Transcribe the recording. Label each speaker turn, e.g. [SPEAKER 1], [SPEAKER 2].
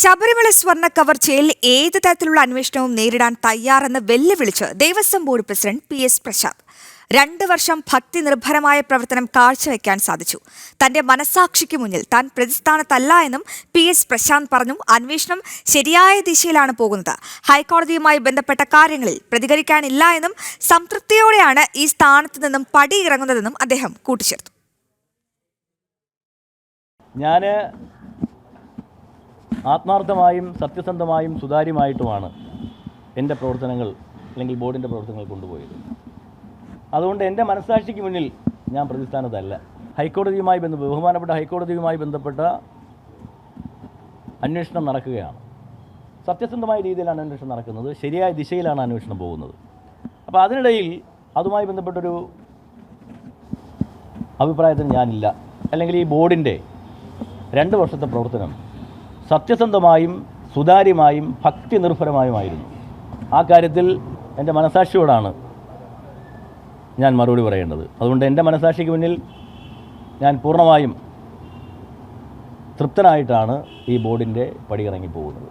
[SPEAKER 1] ശബരിമല സ്വർണ കവർച്ചയിൽ ഏത് തരത്തിലുള്ള അന്വേഷണവും നേരിടാൻ തയ്യാറെന്ന് വെല്ലുവിളിച്ച് Devaswom board president P S Prashanth. രണ്ട് വർഷം ഭക്തി നിർഭരമായ പ്രവർത്തനം കാഴ്ചവെക്കാൻ സാധിച്ചു. തന്റെ മനസാക്ഷിക്ക് മുന്നിൽ താൻ പ്രതിസ്ഥാനത്തല്ല എന്നും പി എസ് പ്രശാന്ത് പറഞ്ഞു. അന്വേഷണം ശരിയായ ദിശയിലാണ് പോകുന്നത്. ഹൈക്കോടതിയുമായി ബന്ധപ്പെട്ട കാര്യങ്ങളിൽ പ്രതികരിക്കാനില്ല എന്നും സംതൃപ്തിയോടെയാണ് ഈ സ്ഥാനത്ത് നിന്നും പടിയിറങ്ങുന്നതെന്നും അദ്ദേഹം കൂട്ടിച്ചേർത്തു.
[SPEAKER 2] ഞാൻ ആത്മാർത്ഥമായും സത്യസന്ധമായും സുതാര്യമായിട്ടുമാണ് എന്റെ പ്രവർത്തനങ്ങൾ അല്ലെങ്കിൽ ബോർഡിന്റെ പ്രവർത്തനങ്ങൾ കൊണ്ടുപോയത്. അതുകൊണ്ട് എന്റെ മനസ്സാക്ഷിക്ക് മുന്നിൽ ഞാൻ പ്രതിസ്ഥാനത്തല്ല ഹൈക്കോടതിയുമായി ബന്ധ ബഹുമാനപ്പെട്ട ഹൈക്കോടതിയുമായി ബന്ധപ്പെട്ട അന്വേഷണം നടക്കുകയാണ്. സത്യസന്ധമായ രീതിയിലാണ് അന്വേഷണം നടക്കുന്നത്. ശരിയായ ദിശയിലാണ് അന്വേഷണം പോകുന്നത്. അപ്പോൾ അതിനിടയിൽ അതുമായി ബന്ധപ്പെട്ടൊരു അഭിപ്രായത്തിന് ഞാനില്ല. അല്ലെങ്കിൽ ഈ ബോർഡിന്റെ രണ്ട് വർഷത്തെ പ്രവർത്തനം സത്യസന്ധമായും സുതാര്യമായും ഭക്തി നിർഭരമായുമായിരുന്നു ആ കാര്യത്തിൽ എന്റെ മനസാക്ഷിയോടാണ് ഞാൻ മറുപടി പറയേണ്ടത്. അതുകൊണ്ട് എന്റെ മനസാക്ഷിക്ക് മുന്നിൽ ഞാൻ പൂർണമായും തൃപ്തനായിട്ടാണ് ഈ ബോർഡിന്റെ പടിയിറങ്ങി പോകുന്നത്.